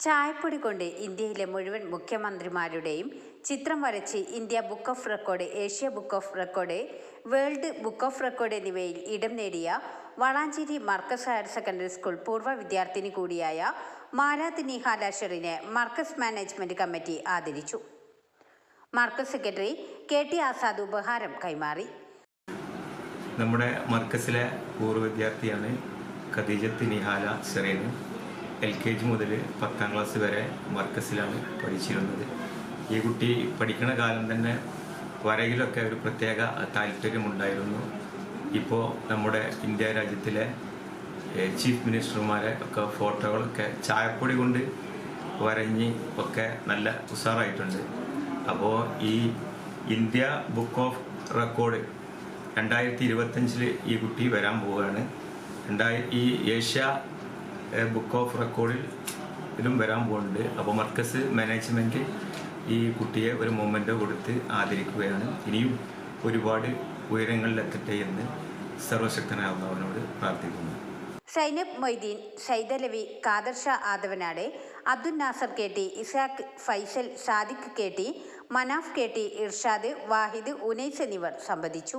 ചായപ്പൊടി കൊണ്ട് ഇന്ത്യയിലെ മുഴുവൻ മുഖ്യമന്ത്രിമാരുടെയും ചിത്രം വരച്ച് India book of record Asia book of record world book of record എന്നിവയിൽ ഇടം നേടിയ Valanchery Markaz higher secondary school പൂർവ വിദ്യാർത്ഥിനി കൂടിയായ മാലാത്ത് നിഹാലാഷറിനെ മർക്കസ് മാനേജ്മെന്റ് കമ്മിറ്റി ആദരിച്ചു. Markaz secretary K T Azad ഉപഹാരം കൈമാറി. നമ്മുടെ മർക്കസിലെ പൂർവ വിദ്യാർത്ഥിയാണ് Khadeejath Nihala L K G മുതൽ പത്താം ക്ലാസ് വരെ മർക്കസിലാണ് പഠിച്ചിരുന്നത്. ഈ കുട്ടി പഠിക്കുന്ന കാലം തന്നെ വരയിലൊക്കെ ഒരു പ്രത്യേക താല്പര്യമുണ്ടായിരുന്നു. ഇപ്പോൾ നമ്മുടെ ഇന്ത്യ രാജ്യത്തിലെ ചീഫ് മിനിസ്റ്റർമാരെ ഒക്കെ ഫോട്ടോകളൊക്കെ ചായപ്പൊടി കൊണ്ട് വരഞ്ഞ് ഒക്കെ നല്ല ഉഷാറായിട്ടുണ്ട്. അപ്പോൾ ഈ ഇന്ത്യ ബുക്ക് ഓഫ് റെക്കോർഡ് രണ്ടായിരത്തി ഇരുപത്തഞ്ചിൽ ഈ കുട്ടി വരാൻ പോവുകയാണ്. രണ്ടായി ഈ ഏഷ്യ ബുക്ക് ഓഫ് റെക്കോർഡിൽ ഇതിലും വരാൻ പോകുന്നുണ്ട്. അപ്പോൾ മർക്കസ് മാനേജ്മെന്റ് ഈ കുട്ടിയെ ഒരു മൊമെന്റ് കൊടുത്ത് ആദരിക്കുകയാണ്. ഇനിയും ഒരുപാട് ഉയരങ്ങളിലെത്തട്ടെ എന്ന് സർവശക്തനാവുന്നവനോട് പ്രാർത്ഥിക്കുന്നു. Zainab Moideen Shaidalavi Kader Shah Athavanad Abdul Nasser K T Ishaq Faisal Sadiq K T Manaf K T Irshad Wahid Unais എന്നിവർ സംബന്ധിച്ചു